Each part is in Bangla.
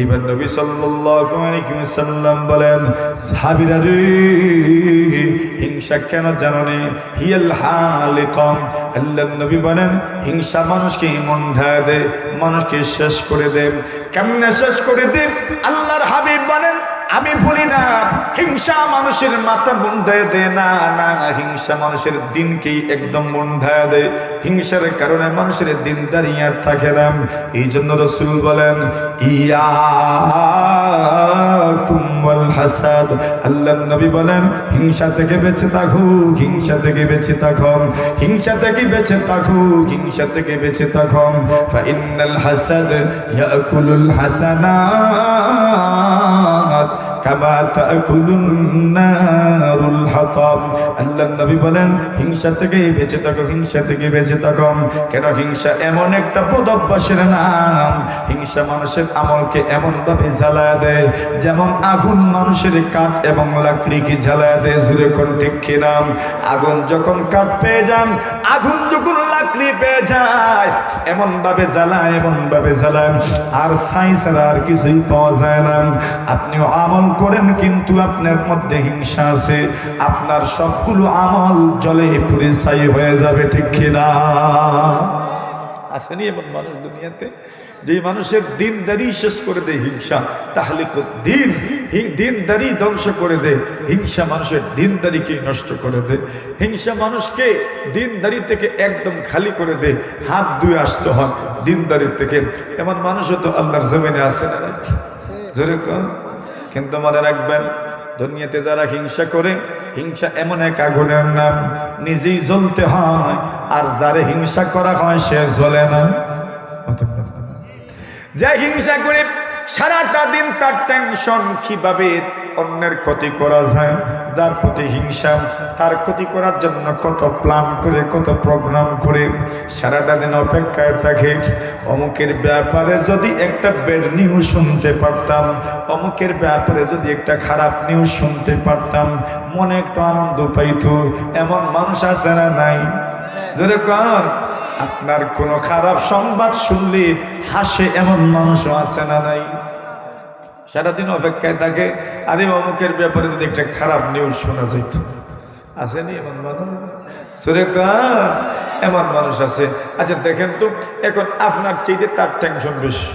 এবার নবী সাল্লাম বলেন হিংসা কেন জাননে? হিয়াল হালিকাম। আল্লাহ নবী বলেন, হিংসা মানুষকে মন্ডা দেয় মানুষকে শেষ করে দে। কেমনে শেষ করে দে? আল্লাহর হাবিব আমি বলি না, হিংসা মানুষের মাথা বন্ধায় দে, না না, হিংসা মানুষের দিনকেই একদম বন্ধায় দে। হিংসার কারণে মানুষের দিন দাঁড়িয়ে আর থাকে না। এই জন্য রসুল বলেন ইয়া কুম্মল হাসাদ। আল্লাহ নবী বলেন, হিংসা থেকে বেঁচে থাকো হিংসা থেকে বেঁচে থাকো হিংসা থেকে বেঁচে থাকো হিংসা থেকে বেঁচে থাকো ফাইনাল হাসাদ ইয়াকুলুল হাতাব হিংসা থেকে বেঁচে থাকো, হিংসা থেকে বেঁচে থাকো। কেন হিংসা এমন একটা পদ অভ্যাসের নাম? হিংসা মানুষের আমলকে এমন ভাবে জ্বালায় দেয়, যেমন আগুন মানুষের কাঠ এবং লাকড়িকে জ্বালায় দেয় জুড়ে কোন ঠিক কিনাম আগুন যখন কাঠ পেয়ে যান, আগুন যখন লাকড়ি পেয়ে যায়, এমন ভাবে জ্বালায়, এমন ভাবে জ্বালায়, আর সাই ছাড়া আর কিছুই পাওয়া যায় না। আপনিও আমল করেন, কিন্তু আপনার মধ্যে হিংসা আছে। আপনার সবগুলো আমল জলে পুরে ছাই হয়ে যাবে, ঠিক কিনা? আসেনি এমন মানুষ দুনিয়াতে? যে মানুষের দিনদারি শেষ করে দেয় হিংসা, তাহলে দিন দিনদারি ধ্বংস করে দে। হিংসা মানুষের দিনদারিকে নষ্ট করে দে। হিংসা মানুষকে দিনদারি থেকে একদম খালি করে দে। হাত ধুয়ে আসতে হয় দিনদারি থেকে। এমন মানুষও তো আল্লাহর জমিনে আসে না? জোরে কর কিন্তু মনে রাখবেন, দুনিয়াতে যারা হিংসা করে, হিংসা এমন এক আগুনের নাম। নিজেই জ্বলতে হয়, আর যারে হিংসা করা হয় সে জ্বলে না। যে হিংসা করে সারাটা দিন তার টেনশন কীভাবে অন্যের ক্ষতি করা যায়, যার প্রতি হিংসা, তার ক্ষতি করার জন্য কত প্ল্যান করে, কত প্রোগ্রাম করে, সারাটা দিন অপেক্ষায় থাকে। অমুকের ব্যাপারে যদি একটা বেড নিউজ শুনতে পারতাম, অমুকের ব্যাপারে যদি একটা খারাপ নিউজ শুনতে পারতাম, মনে একটু আনন্দ পাইতো। এমন মানুষ আছে না নাই? যেরকম আপনার কোনো খারাপ সংবাদ শুনলে হাসে এমন মানুষও আছে না নাই? সারাদিন অপেক্ষায় থাকে। আরে অমুকের ব্যাপারে যদি একটা খারাপ নিউজ শোনা যাইত। আসেনি এমন মানুষ? সুরে এমন মানুষ আছে। আচ্ছা দেখেন তো, এখন আপনার চাইতে তার টেনশন বেশি?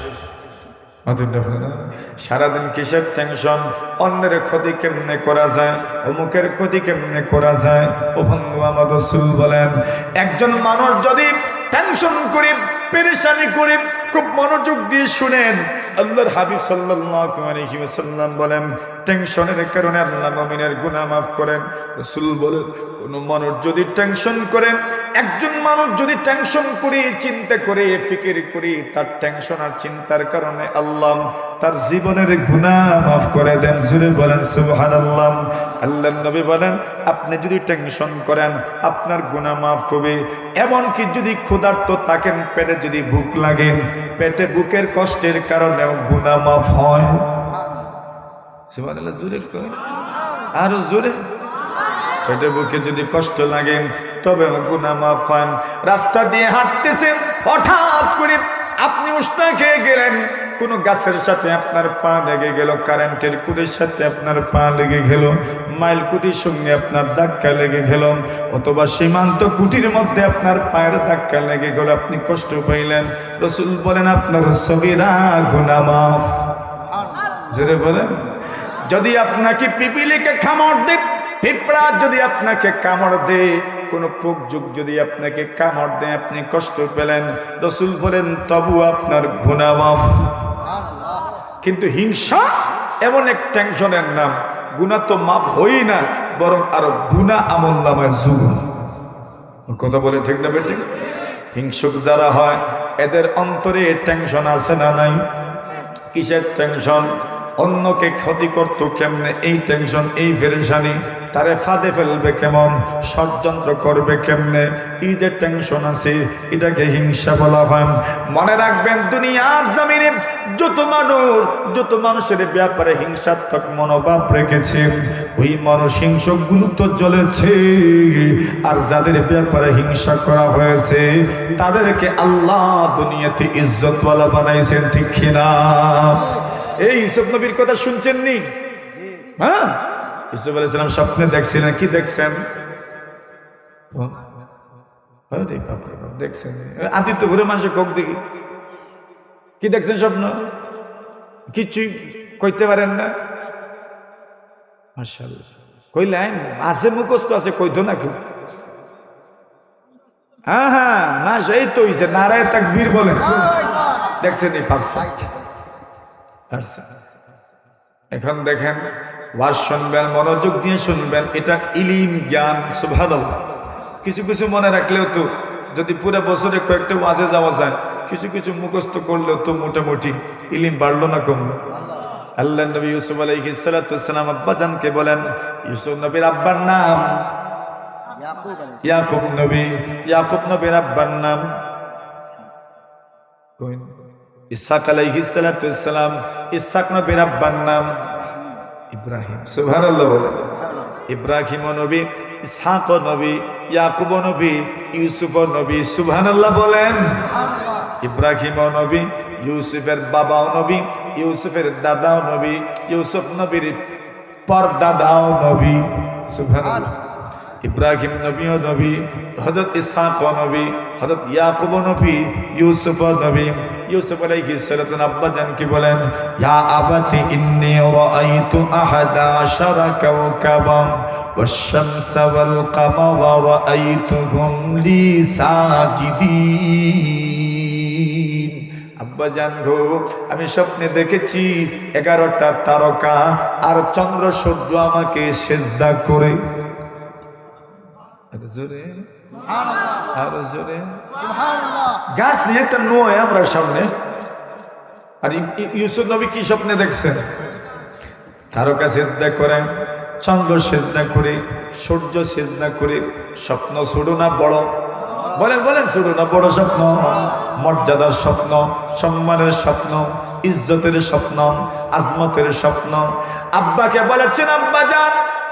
সারাদিন কিসের টেনশন অন্যের ক্ষতি কেমনে করা যায়? অমুকের ক্ষতি কেমনে করা যায়? ও আমার রসুল বলেন, একজন মানুষ যদি টেনশন করে, পেরেশানি করে খুব মনোযোগ দিয়ে শুনেন। আল্লাহর হাবিব সাল্লাল্লাহু আলাইহি ওয়াসাল্লাম বলেন টেনশনের কারণে আল্লাহ মুমিনের গুনাহ মাফ করেন। রাসূল বলেন, কোন মানুষ যদি টেনশন করেন একজন মানুষ যদি টেনশন করে, চিন্তা করে, ফিকির করি, তার টেনশন আর চিন্তার কারণে আল্লাহ তার জীবনের গুনাহ মাফ করে দেন। জুড়ে বলেন, সুবহানাল্লাহ। আল্লাহ আল্লাহ নবী বলেন, আপনি যদি টেনশন করেন, আপনার গুনাহ মাফ হবে। এমনকি যদি ক্ষুধার্ত থাকেন, পেটে যদি ভুক লাগে, পেটে বুকের কষ্টের কারণেও গুনাহ মাফ হয়। জোরে কই আরও জোরে। পেটে বুকে যদি কষ্ট লাগে, তবে গুনা মাফ পান। রাস্তা দিয়ে হাঁটতেছেন হঠাৎ করে আপনি উষ্ণা খেয়ে গেলেন। কোন গাছের সাথে আপনার পা লেগে গেল, কারেন্টের কুটির সাথে আপনার পা লেগে গেল, মাইল কুটির সঙ্গে আপনার ধাক্কা লেগে গেল, অথবা সীমান্ত কুটির মধ্যে আপনার পায়ের ধাক্কা লেগে গেল, আপনি কষ্ট পাইলেন। রসুল বলেন, আপনার সবিরা গুনা মাফ। জোরে বলেন। যদি আপনাকে পিপিলিকে কামড় দে পিঁপড়া যদি আপনাকে কামড় দে কোন পোক যুগ যদি আপনাকে কামড় দেয়, আপনি কষ্ট পেলেন। রসুল বলেন, তবু আপনার গুণা মাফ। কিন্তু হিংসা এমন এক টেনশনের নাম। গুণা তো মাপ হই না, বরং আরও গুণা আমল নামায় যুগ কথা বলে ঠিক না বেঠিক? হিংসুক যারা হয়, এদের অন্তরে টেনশন আছে না নাই? কিসের টেনশন? অন্যকে ক্ষতি করতো কেমনে? এই টেনশন এই ফেরেশানি, তারে ফাঁদে ফেলবে কেমন? ষড়যন্ত্র করবে কেমনে? এই যে টেনশন আছে, এটাকে হিংসা বলা হয়। মনে রাখবেন, দুনিয়ার জমিনে যত মানুষ, যত মানুষের ব্যাপারে হিংসাত্মক মনোভাব রেখেছে, ওই মানুষ হিংসক গুরুত্ব জ্বলেছে। আর যাদের ব্যাপারে হিংসা করা হয়েছে, তাদেরকে আল্লাহ দুনিয়াতে ইজ্জতওয়ালা বানাইছেন, ঠিক কিনা? এই ইউসুফ নবীর কথা শুনছেন নি হ্যাঁ? ইউসুফ আলাইসালাম স্বপ্নে দেখছিলেন কি দেখছেন? দেখছেন। আদিত্য ঘুরে মানুষের কক দেখি। কি দেখছেন স্বপ্ন? কিছুই কইতে পারেন না। মাশাআল্লাহ। কইলেন, আছে মুখস্থ, আছে কইতো না কেউ? হ্যাঁ হ্যাঁ না সেই তো নারায় তাক বীর বলেন। দেখছেন এই পারছে এখন দেখেন ওয়াজ শুনবেন মনোযোগ দিয়ে শুনবেন এটা ইলিম জ্ঞান সুবহানাল্লাহ। কিছু কিছু মনে রাখলেও তো যদি পুরো বছরে কয়েকটা ওয়াজে যাওয়া যায় কিছু কিছু মুখস্থ করলেও তো মোটামুটি ইলিম বাড়লো না কমলো। আল্লাহ নবী ইউসুফ আলাইহিস সালাম আব্বাজানকে বলেন ইউসুফ নবীর আব্বার নাম? ইয়াকুব নবী ইয়াকুব নবীর আব্বার নাম। ইসাক আলাইহিস সালাম ইসাক নবীর আব্বার নাম ইব্রাহিম। বলেন। ইব্রাহিম নবী ইসহাক নবী ইয়াকুব নবী ইউসুফ নবী সুবহানাল্লাহ বলেন। ইব্রাহিম নবী ইউসুফের বাবাও নবী ইউসুফের দাদাও নবী ইউসুফ নবীর পরদাদাও নবী। সুবহানাল্লাহ। ইব্রাহিম নবীও নবী হযরত ইসহাক নবী হযরত ইয়াকুব নবী ইউসুফ নবী ইউসুফ আলাইহিস সালাতু আব্বা জান কি বলেন ইয়া আবাতি ইন্নী রাআইতু আহাদা আশারা কাওকাবাম والشمس والقمر رأيتهم لي ساجدين আব্বা জান গো আমি স্বপ্নে দেখেছি এগারোটা তারকা আর চন্দ্র সূর্য আমাকে সেজদা করে আরও জোরে সুবহানাল্লাহ জোরে গাছ নিয়ে একটা নয় আমরা সামনে। আর ইউসুফ নবী কি স্বপ্নে দেখছেন? তারকা সেজদা করেন চন্দ্র সেজদা করে সূর্য সেজদা করে স্বপ্ন ছোট না বড়? বলেন বলেন ছোট না বড় স্বপ্ন? মর্যাদার স্বপ্ন সম্মানের স্বপ্ন ইজ্জতের স্বপ্ন আজমতের স্বপ্ন। আব্বাকে বলেছেন আব্বা যান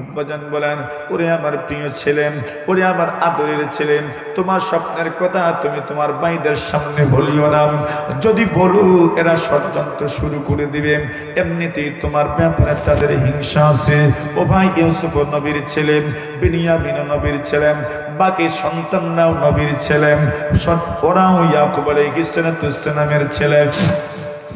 আব্বাজান বলেন, ওরে আমার প্রিয় ছেলেন ওরে আমার আদরের ছেলেন তোমার স্বপ্নের কথা তুমি তোমার ভাইদের সামনে বলিও না। যদি বলো, এরা ষড়যন্ত্র শুরু করে দিবে। এমনিতেই তোমার ব্যাপারে তাদের হিংসা আছে। ও ভাই ইউসুফ নবীর ছেলেন বিনিয়ামিন নবীর ছেলেন বাকি সন্তানরাও নবীর ছেলেন ওরাও ইয়াকুব আলাইহিস সালামের ছেলে।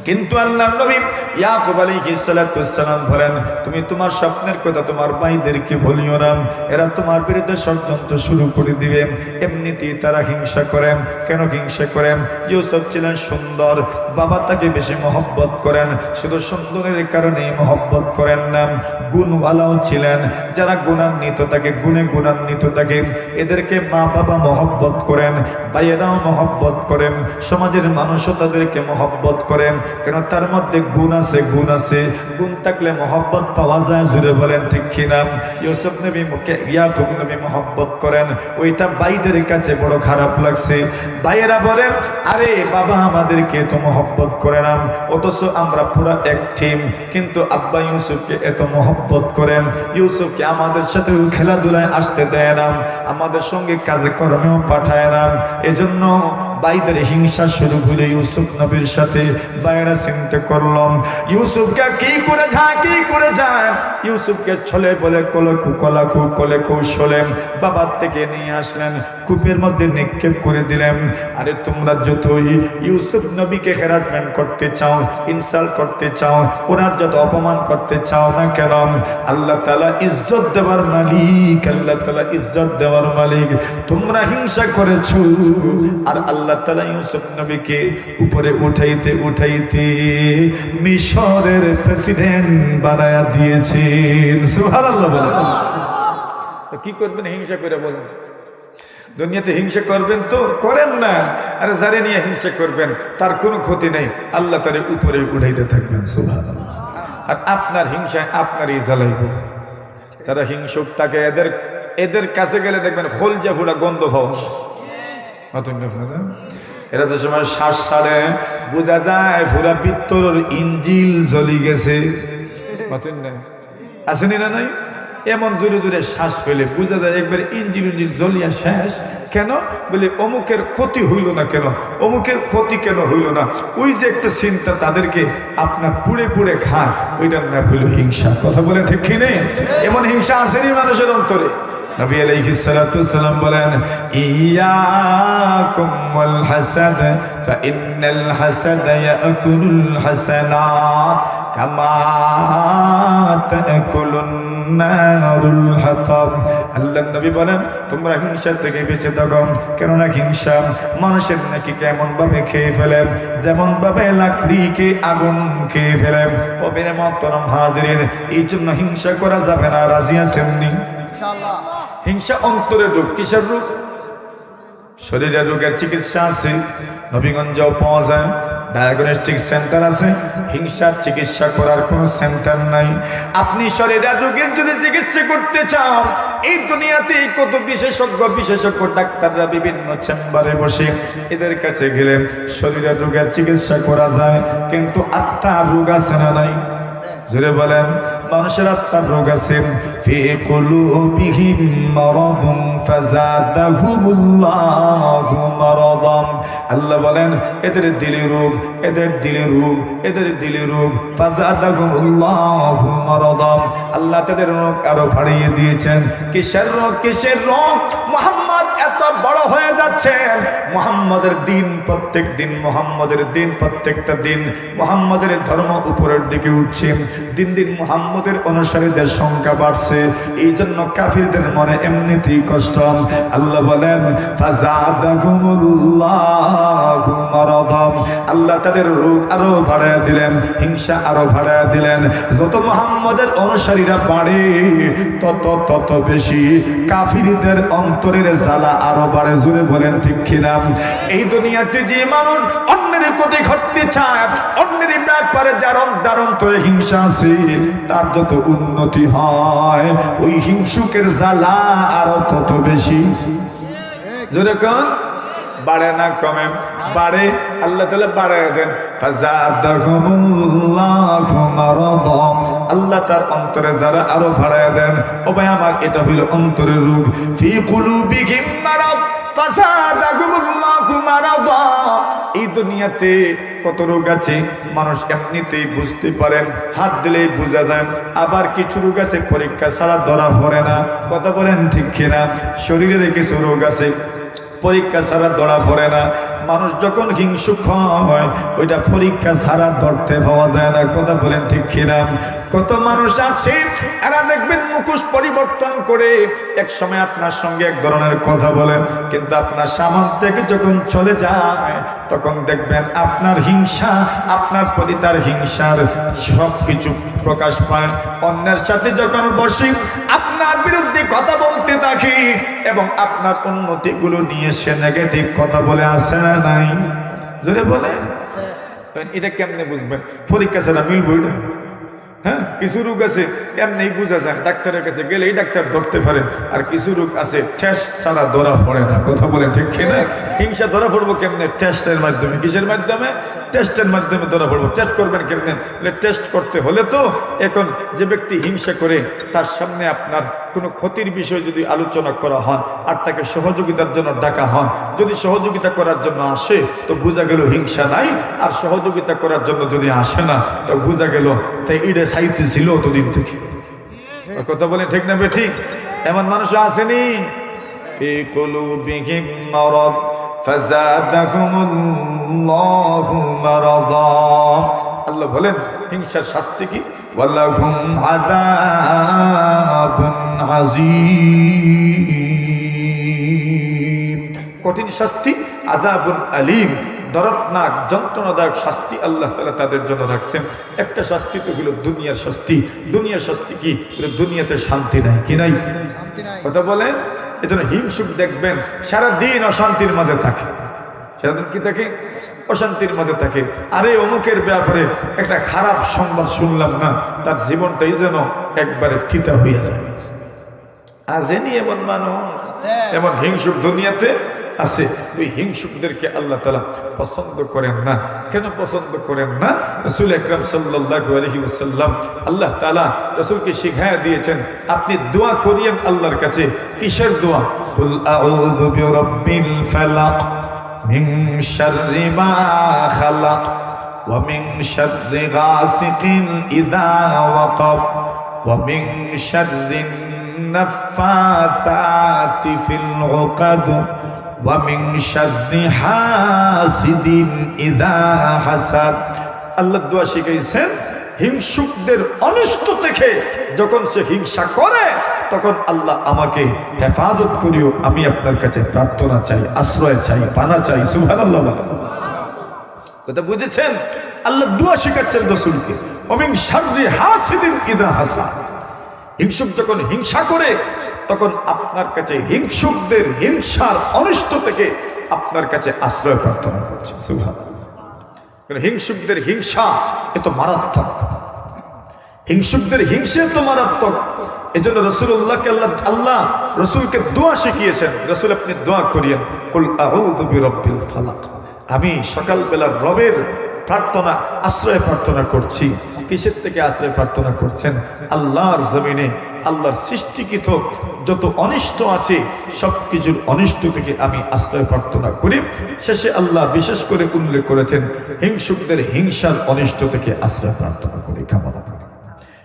কিন্তু আল্লাহ নবী ইয়াকুব আলাইহিস সালাম বলেন, তুমি তোমার স্বপ্নের কথা তোমার ভাইদেরকে বলিও না। এরা তোমার বিরুদ্ধে ষড়যন্ত্র শুরু করে দিবে। এমনিতেই তারা হিংসা করেন কেন হিংসা করেন ছিলেন সুন্দর। বাবা তাকে বেশি মহব্বত করেন। শুধু সুন্দরের কারণে মহব্বত করেন না। গুণওয়ালাও ছিলেন। যারা গুণান্বিত তাকে গুণে গুণান্বিত থাকে। এদেরকে মা বাবা মহব্বত করেন। ভাইয়েরাও মহব্বত করেন। সমাজের মানুষও তাদেরকে মহব্বত করেন। কেন তার মধ্যে গুণ আছে, গুণ আছে। গুণ থাকলে মহব্বত পাওয়া যায়, জুড়ে বলেন ঠিক কিনা। ইউসুফ নবী ইয়াকুব নবী মহব্বত করেন। ওইটা ভাইদের কাছে বড় খারাপ লাগছে। ভাইয়েরা বলেন, আরে বাবা, আমাদেরকে তো মহব্বত করে না অথচ আমরা পুরো এক টিম কিন্তু আব্বা ইউসুফকে এত মহব্বত করেন। ইউসুফকে আমাদের সাথে খেলাধুলায় আসতে দেয় না। আমাদের সঙ্গে কাজে কর্মেও পাঠায় না। এজন্য বাইদের হিংসা শুরু করে ইউসুফ নবীর সাথে। বাইরা চিন্তা করলাম, ইউসুফকে কি করে যায়, কি করে যায়? ইউসুফকে ছলে বলে কলকু কলাকু কলে কৌশলে বাবার থেকে নিয়ে আসলেন, কূপের মধ্যে নিক্ষেপ করে দিলেন। আরে তোমরা যতই ইউসুফ নবীকে হ্যারাসমেন্ট করতে চাও ইনসাল্ট করতে চাও, ওনার যত অপমান করতে চাও না কেন, আল্লাহ তালা ইজ্জত দেওয়ার মালিক, আল্লাহ তালা ইজ্জত দেওয়ার মালিক। তোমরা হিংসা করেছ, আর আল্লাহ তালা ইউসুফ নবীকে উপরে উঠাইতে উঠাইতে মিশরের প্রেসিডেন্ট বানায়া দিয়েছেন। সুবহানাল্লাহ বলেন। তো কি করবেন? হিংসা করে বলেন। দুনিয়াতে হিংসা করবেন তো? করেন না। আরে যারে নিয়ে হিংসা করবেন। তার কোনো ক্ষতি নেই। আল্লাহ তারে উপরে উঠাইতে থাকবেন। সুবহানাল্লাহ। আর আপনার হিংসায় আপনারই জ্বালাইব তারা হিংসুক তাকে এদের এদের কাছে গেলে দেখবেন খোলজা ফুরা গন্ধ আপনারা? এরা যে সময় শ্বাস ছাড়ে বোঝা যায় পুরা ভিতর ইঞ্জিল জ্বলি গেছে। না আসেনি না নাই? এমন জোরে জোরে শ্বাস ফেলে বোঝা যায় একবার ইঞ্জিল ইঞ্জিল জ্বলিয়া শেষ। কেন? বলে, অমুকের ক্ষতি হইল না কেন? অমুকের ক্ষতি কেন হইল না? ওই যে একটা চিন্তা তাদেরকে আপনার পুড়ে পুড়ে খায়, ওইটার নাম হইল হিংসা। কথা বলে ঠিক নেই? এমন হিংসা আসেনি মানুষের অন্তরে? নবী আলাইহিস সালাতু সালাম বলেন, ইয়াকুম ওয়াল হাসাদ, ফাইন্নাল হাসাদ ইয়াকুলুল হাসানাত, কামা তাকুলুন নারুল হাতাব। আল্লাহ নবী বলেন, তোমরা হিংসা থেকে বেঁচে থাকো, কেননা হিংসা মানুষের নাকি কেমন ভাবে খেয়ে ফেলে যেমন ভাবে লাকড়িকে আগুন খেয়ে ফেলে। ওবের মতরম হাজিরের এই জন্য হিংসা করা যাবে না, রাজি আছেননি ইনশাআল্লাহ। হিংসা অন্তরের রোগ, কিসের রোগ? শরীরের রোগের চিকিৎসা আছে, নবীগঞ্জেও পাওয়া যায়, ডায়াগনস্টিক সেন্টার আছে, হিংসার চিকিৎসা করার কোনো সেন্টার নাই। আপনি শরীরের রোগের যদি চিকিৎসা করতে চান, এই দুনিয়াতে কত বিশেষজ্ঞ বিশেষজ্ঞ ডাক্তাররা বিভিন্ন চেম্বারে বসে এদের কাছে গেলে শরীরের রোগের চিকিৎসা করা যায়, কিন্তু আত্মার রোগ আছে না নাই? জোরে বলেন। মানুষের আত্মার রোগ আছে। ফি কুলুবিহিম মারাদুন ফাযাদাহুমুল্লাহু মারাদাম। আল্লাহ বলেন, এদের দিলে রোগ, এদের দিলে রোগ, এদের দিলে রোগ ফাযাদাহুমুল্লাহু মারাদাম। আল্লাহ তাদের রোগ আরও বাড়িয়ে দিয়েছেন। কিসের রোগ? কিসের রোগ? মোহাম্মদ হয়ে যাচ্ছেন মোহাম্মদের দিন প্রত্যেক দিন, মোহাম্মদের দিন প্রত্যেকটা দিন, মোহাম্মদের ধর্ম উপরের দিকে উঠছে। দিন দিন মোহাম্মদের অনুসারীদের সংখ্যা বাড়ছে। এই জন্য কাফিরদের মনে এমনিতেই কষ্ট। আল্লাহ বলেন আল্লাহ তাদের রোগ আরও বাড়ায় দিলেন, হিংসা আরও বাড়ায় দিলেন। যত মোহাম্মদের অনুসারীরা বাড়ে, তত তত বেশি কাফিরদের অন্তরের জ্বালা আরও বাড়ে। জুড়ে বলেন, ঠিক কিনা এই দুনিয়াতে যে মানুষ অন্যের ক্ষতি ঘটতে চায়, অন্যের ব্যাপারে যার অন্তরে হিংসা আছে, তার যত উন্নতি হয়, ওই হিংসুকের জ্বালা আরও তত বেশি। জোরে কন? বাড়ে না কমে, বাড়ে। আল্লাহ তালা বাড়ায় দেন। আল্লাহ তার অন্তরে যারা আরও বাড়ায় দেন, ও ভাই আমার এটা হইল অন্তরের রোগ। ফি কুলুবিহিম মারাদ। ফাজাদাকুমুল্লাহু মারাদাম। এই দুনিয়াতে কত রোগ আছে, মানুষ এমনিতেই বুঝতে পারেন হাত দিলেই বোঝা যায়, আবার কিছু রোগ আছে, পরীক্ষা ছাড়া ধরা পড়ে না। কথা বলেন ঠিক কিনা? শরীরে কিছু রোগ আছে, পরীক্ষা ছাড়া ধরা পড়ে না। মানুষ যখন হিংসুক হয়, ওইটা পরীক্ষা ছাড়া ধরতে পাওয়া যায় না। কথা বলেন ঠিক কিনা? কত মানুষ আছে, এরা দেখবেন মুখোশ পরিবর্তন করে এক সময় আপনার সঙ্গে এক ধরনের কথা বলেন কিন্তু আপনার সামান থেকে যখন চলে যায় তখন দেখবেন আপনার হিংসা আপনার প্রতি তার হিংসার সব কিছু প্রকাশ পায়। অন্যের সাথে যখন বসি আপনার বিরুদ্ধে কথা বলতে থাকি এবং আপনার উন্নতিগুলো নিয়ে সে নেগেটিভ কথা বলে আসে না নাই? জোরে বলে? এটা কেমনে বুঝবেন? পরীক্ষা ছাড়া মিলবো এটা? হ্যাঁ কিছু রোগ আছে এমনি বোঝা যায়, ডাক্তারের কাছে গেলেই ডাক্তার ধরতে পারে। আর কিছু রোগ আছে টেস্ট ছাড়া ধরা পড়ে না, কথা বলে ঠিক কিনা? হিংসা ধরা পড়ব কেমনে? টেস্টের মাধ্যমে, কিসের মাধ্যমে? টেস্টের মাধ্যমে ধরা পড়ব। টেস্ট করবেন কেমনে? টেস্ট করতে হলে তো এখন যে ব্যক্তি হিংসা করে, তার সামনে আপনার কোনো ক্ষতির বিষয় যদি আলোচনা করা হয় আর তাকে সহযোগিতার জন্য ডাকা হয় যদি সহযোগিতা করার জন্য আসে তো বোঝা গেল হিংসা নাই আর সহযোগিতা করার জন্য যদি আসে না তো বোঝা গেল তাই ইডে সাহিত্য ছিল অতদিন থেকে ওই কথা বলে ঠিক না বে ঠিক এমন মানুষ আসেনি في قلوبهم مرض فزادهم الله مرضا আল্লাহ বলেন, হিংসার শাস্তি কি? কঠিন শাস্তি, আযাবুন আলীম, দরদনাক, যন্ত্রণাদায়ক শাস্তি আল্লাহ তালা তাদের জন্য রাখছেন। একটা শাস্তি তো হলো দুনিয়ার শাস্তি। দুনিয়ার শাস্তি কি? দুনিয়াতে শান্তি নাই, কি নাই? কথা বলেন, এজন্য হিংসুক দেখবেন, সারাদিন অশান্তির মাঝে থাকে। সারাদিন কি থাকে? অশান্তির মাঝে থাকে। আরে অমুকের ব্যাপারে একটা খারাপ সংবাদ শুনলাম না তার জীবনটাই যেন একবারে থিতা হইয়া যায়। আজেনি এমন মানুষ? এমন হিংসুক দুনিয়াতে আছে। ওই হিংসুকদেরকে আল্লাহ তালা পছন্দ করেন না। কেন পছন্দ করেন না? রসুল আকরাম সাল্লাল্লাহু আলাইহি ওয়াসাল্লাম আল্লাহ তালা রসুলকে শিখায়া দিয়েছেন আপনি দোয়া করিয়েন আল্লাহর কাছে। কিসের দোয়া? কুল আউযু বিরাব্বিল ফালাক মিন শাররি মা খালাক ওয়া মিন শাররি গাসিকিন ইযা ওয়াকাব ওয়া মিন শাররি النفاثات في العقد ومن شر حاسد إذا حسد আল্লাহ দোয়া শিখাইছেন হিংসুকদের অনিষ্ট থেকে যখন সে হিংসা করে তখন আল্লাহ আমাকে হেফাজত করিও, আমি আপনার কাছে প্রার্থনা চাই, আশ্রয় চাই, পানা চাই, সুবহানাল্লাহ বলেন। কথা বুঝেছেন? আল্লাহ দোয়া শিখাচ্ছেন রসুলকে। অমিং শাররি হাসিদিন ইদা হাসা। হিংসুক যখন হিংসা করে, তখন আপনার কাছে হিংসুকদের হিংসার অনিষ্ট থেকে আপনার কাছে আশ্রয় প্রার্থনা করছে। কারণ হিংসুকদের হিংসা এত মারাত্মক। হিংসুকদের হিংসা এত মারাত্মক। এই জন্য রসুল্লাহকে আল্লাহ আল্লাহ রসুলকে দোয়া শিখিয়েছেন। রসুল আপনি দোয়া করিয়েন বিরাব্বিল ফালাক। আমি সকালবেলা রবের প্রার্থনা, আশ্রয় প্রার্থনা করছি। কিসের থেকে আশ্রয় প্রার্থনা করছেন? আল্লাহর জমিনে আল্লাহর সৃষ্টিকৃত যত অনিষ্ট আছে, সব কিছুর অনিষ্ট থেকে আমি আশ্রয় প্রার্থনা করি। শেষে আল্লাহ বিশেষ করে উল্লেখ করেছেন, হিংসুকদের হিংসার অনিষ্ট থেকে আশ্রয় প্রার্থনা করি। কামনা? করি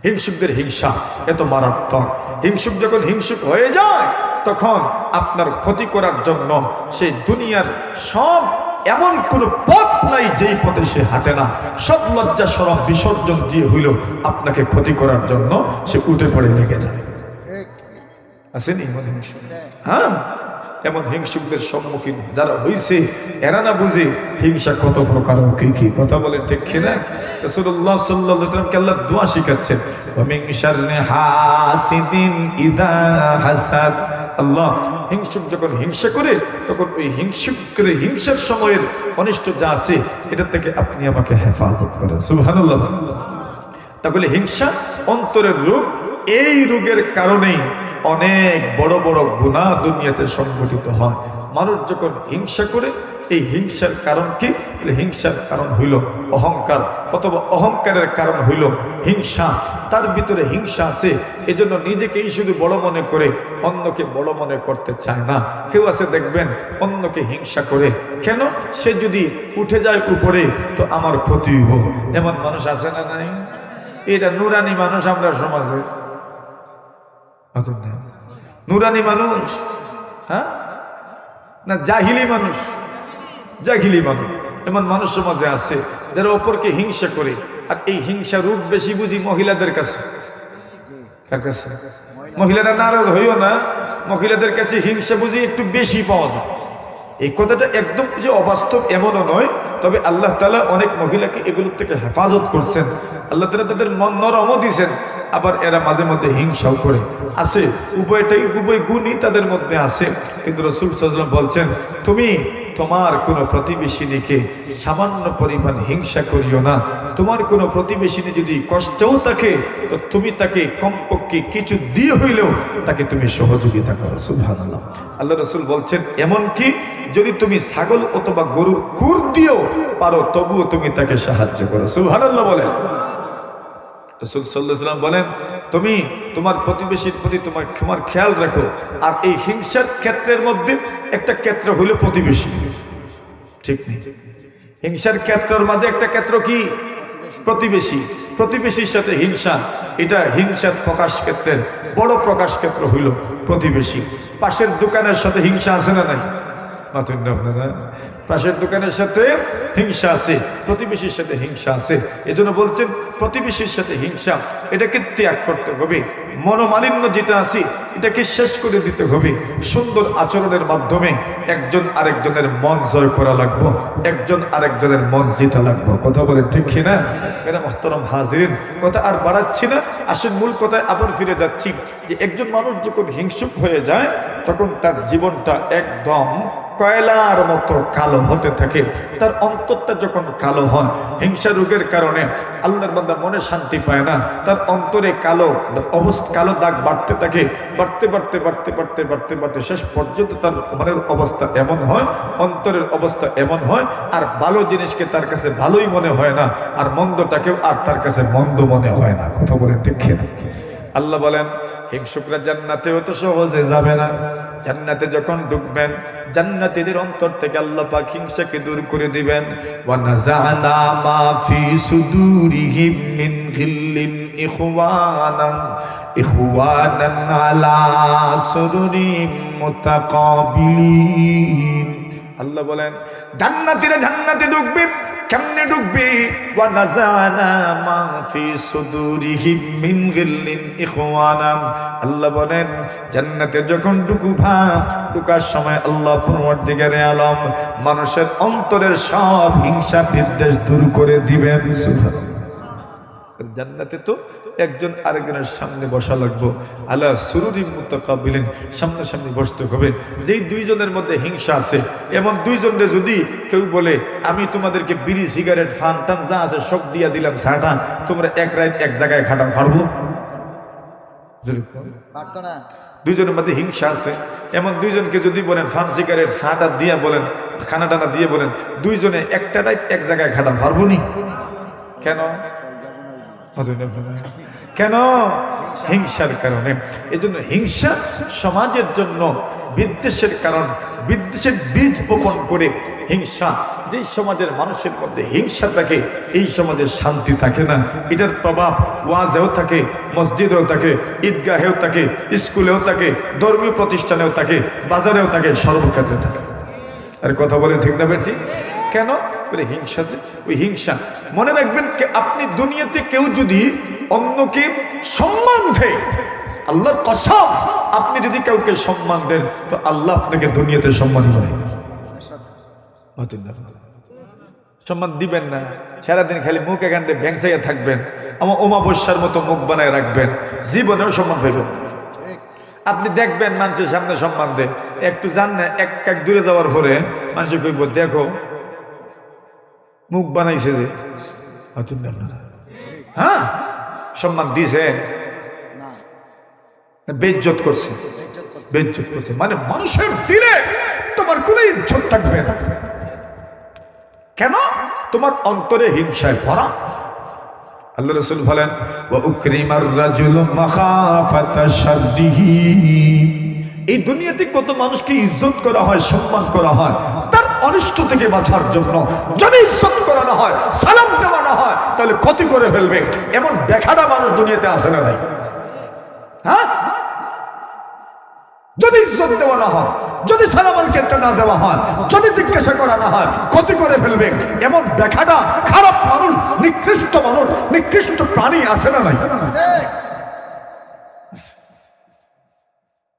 হিংসুকদের হিংসা এত মারাত্মক। হিংসুক যখন হিংসুক হয়ে যায় তখন আপনার ক্ষতি করার জন্য সে দুনিয়ার সব এমন কোন পথ নাই যেই পথে সে হাঁটে না। সব লজ্জা সরম বিসর্জন দিয়ে হইল আপনাকে ক্ষতি করার জন্য সে উঠে পড়ে লেগে যায়। আসেনি। হ্যাঁ? এমন হিংসুকদের সম্মুখীন যারা হইছে, এরা না বুঝে হিংসা কত প্রকার কি কি। কথা বলে ঠিক কিনা? আলাইহি ওয়াসাল্লামকে আল্লাহ দোয়া শিখাচ্ছেন আল্লাহ হিংসুক যখন হিংসা করে, তখন ওই হিংসুকের হিংসার সময়ের অনিষ্ট যা আছে এটা থেকে আপনি আমাকে হেফাজত করেন। সুবহানাল্লাহ। তাহলে হিংসা অন্তরের রোগ, এই রোগের কারণেই অনেক বড় বড় গুণা দুনিয়াতে সংঘটিত হয়। মানুষ যখন হিংসা করে, এই হিংসার কারণ কি? হিংসার কারণ হইল অহংকার অথবা অহংকারের কারণ হইল হিংসা। তার ভিতরে হিংসা আছে, এজন্য নিজেকেই শুধু বড় মনে করে, অন্যকে বড় মনে করতে চায় না। কেউ আছে দেখবেন, অন্যকে হিংসা করে। কেন? সে যদি উঠে যায় উপরে, তো আমার ক্ষতি হোক এমন মানুষ আছে না নাই? এটা নুরানি মানুষ আমরা সমাজে। নুরানি মানুষ হ্যাঁ? না, জাহিলি মানুষ। জাহিলি মানুষ। এমন মানুষ সমাজে আছে, যারা অপরকে হিংসা করে। আর এই হিংসা রূপ বেশি বুঝি মহিলাদের কাছে? মহিলারা নারাজ হইও না। মহিলাদের কাছে হিংসা বুঝি একটু বেশি পাওয়া যায়। এই কথাটা একদম যে অবাস্তব এমনও নয়, তবে আল্লাহ তালা অনেক মহিলাকে এগুলোর থেকে হেফাজত করছেন। আল্লাহ তালা তাদের মন নরমও দিয়েছেন, আবার এরা মাঝে মধ্যে হিংসাও করে। আছে, উভয়টাই উভয় গুণই তাদের মধ্যে আছে। কিন্তু রসুল সাল্লাম বলছেন, তুমি তোমার কোনো প্রতিবেশিনীকে সামান্য পরিমাণ হিংসা করিও না। তোমার কোনো প্রতিবেশিনী যদি কষ্টও থাকে তো তুমি তাকে কমপক্ষে কিছু দিয়ে হইলেও তাকে তুমি সহযোগিতা করো। সুবহানাল্লাহ। আল্লাহ রসুল বলছেন এমন কি যদি তুমি ছাগল অথবা গরুর কুর দিয়েও পারো, তবুও তুমি তাকে সাহায্য করো। সুবহানাল্লাহ বলে রসুল সাল্লাম বলেন, তুমি তোমার প্রতিবেশীর প্রতি তোমার তোমার খেয়াল রাখো, আর এই হিংসার ক্ষেত্রের মধ্যে একটা ক্ষেত্র হলো প্রতিবেশী। ঠিক নেই। হিংসার ক্ষেত্রের মধ্যে একটা ক্ষেত্র কি? প্রতিবেশী। প্রতিবেশীর সাথে হিংসা, এটা হিংসার প্রকাশ ক্ষেত্রের বড় প্রকাশ ক্ষেত্র হইল প্রতিবেশী। পাশের দোকানের সাথে হিংসা আছে না নাই? মাতুন আপনারা পাশের দোকানের সাথে হিংসা আছে, প্রতিবেশীর সাথে হিংসা আছে। এজন্য বলছেন, প্রতিবেশীর সাথে হিংসা, এটাকে ত্যাগ করতে হবে। মনোমালিন্য যেটা আছে, এটাকে শেষ করে দিতে হবে। সুন্দর আচরণের মাধ্যমে একজন আরেকজনের মন জয় করা লাগবো, একজন আরেকজনের মন জিতা লাগবো। কথা বলে ঠিক কিনা এরা মহতরম হাজিরিন। কথা আর বাড়াচ্ছি না। আসেন, মূল কথায় আবার ফিরে যাচ্ছি যে, একজন মানুষ যখন হিংসুক হয়ে যায়, তখন তার জীবনটা একদম কয়লার মতো কালো হতে থাকে। তার অন্তরটা যখন কালো হয়, হিংসা রোগের কারণে আল্লাহর বান্দা মনে শান্তি পায় না। তার অন্তরে কালো, অবস্থা কালো দাগ বাড়তে থাকে। বাড়তে বাড়তে বাড়তে বাড়তে বাড়তে বাড়তে শেষ পর্যন্ত তার মনের অবস্থা এমন হয়, অন্তরের অবস্থা এমন হয়, আর ভালো জিনিসকে তার কাছে ভালোই মনে হয় না, আর মন্দটাকেও আর তার কাছে মন্দ মনে হয় না। কথা বলেন ঠিক আল্লাহ বলেন হিংসুকরা জান্নাতেও তো সহজে যাবে না। জান্নাতে যখন ঢুকবেন জান্নাতিদের অন্তর থেকে আল্লাহ পাক হিংসাকে দূর করে দিবেন। ওয়া নাযানা মা ফি সুদুরিহিম মিন গিল্লিন ইখওয়ানান ইখওয়ানান আলা সুরুরিম মুতাকাবিলিন। আল্লাহ বলেন, জান্নাতীরা জান্নাতে ঢুকবে কেমনে ঢুকবে নাজানা আল্লাহ বলেন, জান্নাতে যখন ঢুকুবা ঢুকার সময় আল্লাহ পরবর্তীকারে আলম মানুষের অন্তরের সব হিংসা বিদ্বেষ দূর করে দিবেন। জান্নাতে তো একজন আরেকজনের সামনে বসা লাগবো। আল্লাহ সুরুরি মুতাকাবিলিন সামনে সামনে বসতে হবে। যেই দুইজনের মধ্যে হিংসা আছে এমন দুইজনে যদি কেউ বলে আমি তোমাদেরকে বিড়ি সিগারেট ফান টান যা আছে সব দিয়া দিলাম সাটা তোমরা এক রাত এক জায়গায় পারব। পারতো না। দুইজনের মধ্যে হিংসা আছে। এমন দুইজনকে যদি বলেন ফান সিগারেট সাটা দিয়া বলেন খানা টানা দিয়ে বলেন দুইজনে একটা রাত এক জায়গায় খাটান পারব নি? কেন? কেন? হিংসার কারণে। এই জন্য হিংসা সমাজের জন্য, বিদ্বেষের কারণ, বিদ্বেষের বীজ বপন করে হিংসা। যে সমাজের মানুষের মধ্যে হিংসা থাকে, এই সমাজের শান্তি থাকে না। এটার প্রভাব ওয়াজেও থাকে, মসজিদেও থাকে, ঈদগাহেও থাকে, স্কুলেও থাকে, ধর্মীয় প্রতিষ্ঠানেও থাকে, বাজারেও থাকে, সর্বক্ষেত্রে থাকে। আর কথা বলেন ঠিক না বেটি? কেন? হিংসা যে, ওই হিংসা। মনে রাখবেন আপনি দুনিয়াতে কেউ যদি অন্যকে সম্মান দেয়, আল্লাহর আপনি যদি কাউকে সম্মান দেন, তো আল্লাহ আপনাকে দুনিয়াতে সম্মান করে। সম্মান দিবেন না। সারাদিন খালি মুখ এখানে ব্যাংসাইয়া থাকবেন। আমার অমাবস্যার মতো মুখ বানায় রাখবেন। জীবনেও সম্মান পাইবেন আপনি দেখবেন মানুষের সামনে সম্মান দেয়। একটু জান না, এক এক দূরে যাওয়ার পরে মানুষ কইব, দেখো মুখ বানাইছে যে। হ্যাঁ? সম্মান দিছে না। বেজ্জত করছে। বেজ্জত করছে। মানে মানুষের দিলে তোমার কোনো ইজ্জত থাকবে না। কেন? তোমার অন্তরে হিংসায় ভরা। আল্লাহ রসুল বলেন এই দুনিয়াতে কত মানুষকে ইজ্জত করা হয়, সম্মান করা হয়, তার অনিষ্ট থেকে বাঁচার জন্য যদি ইজ্জত করা না হয়, সালাম দেওয়া না হয়, তাহলে ক্ষতি করে ফেলবে। এমন দেখাটা মানুষ দুনিয়াতে আসে না ভাই। হ্যাঁ? যদি ইজ্জত দেওয়া না হয়, যদি সালামাল কেন্দ্র না দেওয়া হয়, যদি জিজ্ঞাসা করা না হয়, ক্ষতি করে ফেলবে। এমন দেখাটা খারাপ মানুষ, নিকৃষ্ট মানুষ, নিকৃষ্ট প্রাণী আসে না নাই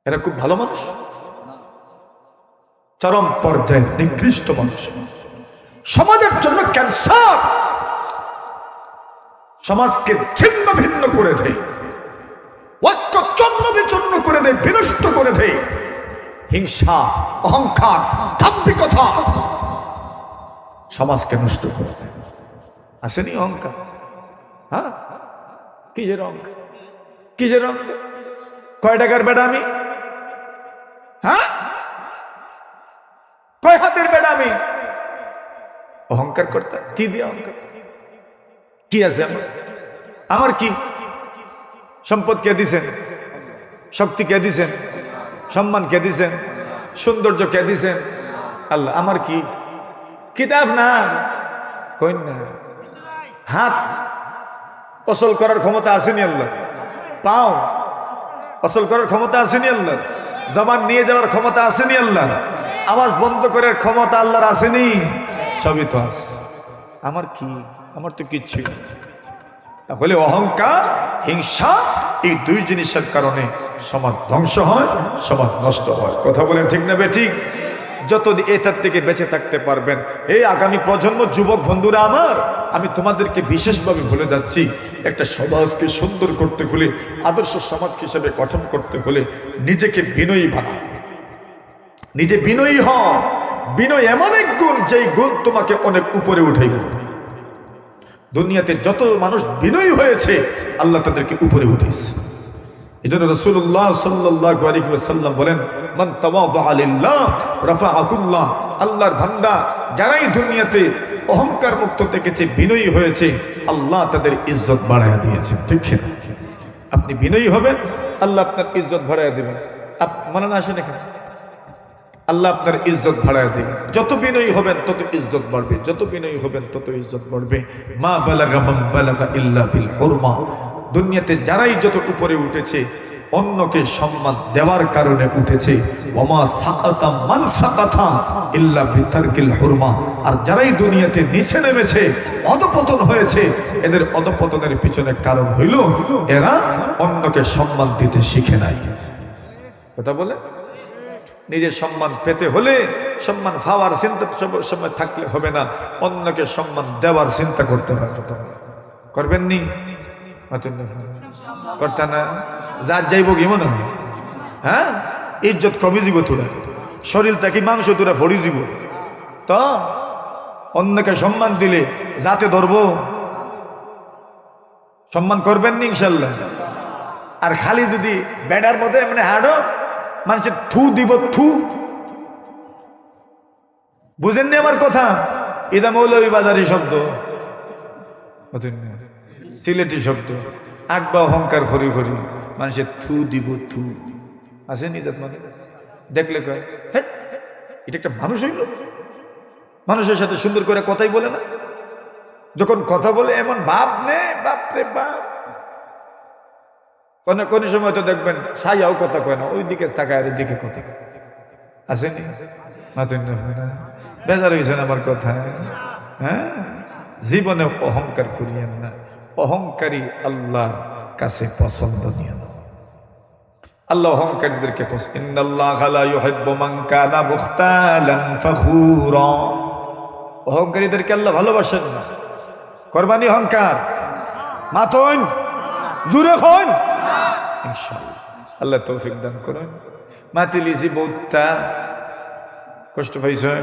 এরা খুব ভালো মানুষ। চরম পর্যায়ে নিকৃষ্ট মানুষ। সমাজের জন্য ক্যান্সার। সমাজকে ছিন্ন ভিন্ন করে দেয়। ঐক্য চন্ন বিচন্ন করে দেয়, বিনষ্ট করে দেয়। হিংসা, অহংকার দাম্ভিকতা সমাজকে নষ্ট করে দেয়। আসেনি অহংকার? হ্যাঁ? কিসের কি কিসের অহংকার কয় টাকার বেড়া আমি? হ্যাঁ? কয় হাতের বেড়া আমি? অহংকার করতে, কি দিয়ে অহংকার? কি আছে আমার? আমার কি? সম্পদ কে দিছেন? শক্তি কে দিছেন? সম্মান কে দিছেন? সৌন্দর্য কে দিছেন? আল্লাহ, আমার কি? কিতাব না? কই না। হাত অসল করার ক্ষমতা আসেনি আল্লাহ? পাও? অসল করার ক্ষমতা আসেনি আল্লাহ? জবান নিয়ে যাওয়ার ক্ষমতা আসেনি আল্লাহ আওয়াজ বন্ধ করার ক্ষমতা আল্লাহর আসেনি। সবই তো আস আমার কি? আমার তো কিচ্ছুই তাহলে অহংকার, হিংসা এই দুই জিনিসের কারণে সমাজ ধ্বংস হয়, সমাজ নষ্ট হয়। কথা বলেন ঠিক না বে ঠিক? যত এটার থেকে বেঁচে থাকতে পারবেন। এই আগামী প্রজন্ম, যুবক বন্ধুরা আমার, আমি তোমাদেরকে বিশেষভাবে বলে যাচ্ছি, একটা সমাজকে সুন্দর করতে হলে, আদর্শ সমাজ হিসেবে গঠন করতে হলে নিজেকে বিনয়ী বানাও। নিজে বিনয়ী হ বিনয় এমন এক গুণ, যেই গুণ তোমাকে অনেক উপরে উঠাইব। দুনিয়াতে যত মানুষ বিনয়ী হয়েছে, আল্লাহ তাদেরকে উপরে উঠেছে এই জন্য রসুল্লাহ সাল্লাহ সাল্লাম বলেন, মান তাওয়াদা রাফাআকুল্লাহ, আল্লাহর বান্দা যারাই দুনিয়াতে অহংকার মুক্ত দেখেছে, বিনয়ী হয়েছে, আল্লাহ তাদের ইজ্জত বাড়ায় দিয়েছে ঠিক কিনা? আপনি বিনয়ী হবেন, আল্লাহ আপনার ইজ্জত বাড়ায় দিবেন। মনে না আসেন এখানে আল্লাহ আপনার ইজ্জত বাড়ায় দিবেন। যত বিনয়ী হবেন, তত ইজ্জত বাড়বে। যত বিনয়ী হবেন, তত ইজ্জত বাড়বে। মা বালাগা মান বালাগা ইল্লা বিল হুরমা। দুনিয়াতে যারাই যত উপরে উঠেছে, অন্যকে সম্মান দেওয়ার কারণে উঠেছে। ওমা সাকাতা মান সাকাতা ইল্লা বিতারকিল হুরমা। আর যারাই দুনিয়াতে নিচে নেমেছে, অধপতন হয়েছে, এদের অধপতনের পিছনে কারণ হইল, এরা অন্যকে সম্মান দিতে শিখে নাই। কথা বলে? নিজের সম্মান পেতে হলে সম্মান পাওয়ার চিন্তা সময় থাকলে হবে না, অন্যকে সম্মান দেওয়ার চিন্তা করতে হয় প্রথমে। করবেন নি করতে না যা যাইব কি মনে হয়? হ্যাঁ? ইজ্জত কমে যাব তোরা। শরীর তাকে মাংস তোরা ভরি দিব তো, অন্যকে সম্মান দিলে যাতে ধরবো। সম্মান করবেন নি, ইনশাল্লাহ। আর খালি যদি বেডার মধ্যে এমনি হাঁটো মানুষের থু দিব, থু। বুঝেননি আমার কথা? ইদা মৌলভী বাজারি শব্দ। বুঝেন না? সিলেটি শব্দ। আকবা অহংকার হরি হরি। মানুষের থু দিব থু। নিজের মানে? দেখলে কয় "হেৎ, এটা একটা মানুষ হইল? মানুষের সাথে সুন্দর করে কথাই বলে না? যখন কথা বলে এমন ভাব নে বাপরে বাপ। কোন কোন সময় তো দেখবেন সাইয়াও কথা কয় না ওই দিকে তাকায় আর দিকে কথা। আসেনি? বেজার হয়েছেন আমার কথা। হ্যাঁ? জীবনে অহংকার করিয়েন না। অহংকারী আল্লাহর কাছে আল্লাহ অহংকারীদেরকে পছন্দ মান কানা মুখতালান ফখুরা। অহংকারীদেরকে আল্লাহ ভালোবাসেন না। কোরবানি অহংকার। মাতন। জুরে হন আল্লাহ তৌফিক দান করুন। মাতিলিছি বৌদ্ধা। কষ্ট পাইছেন?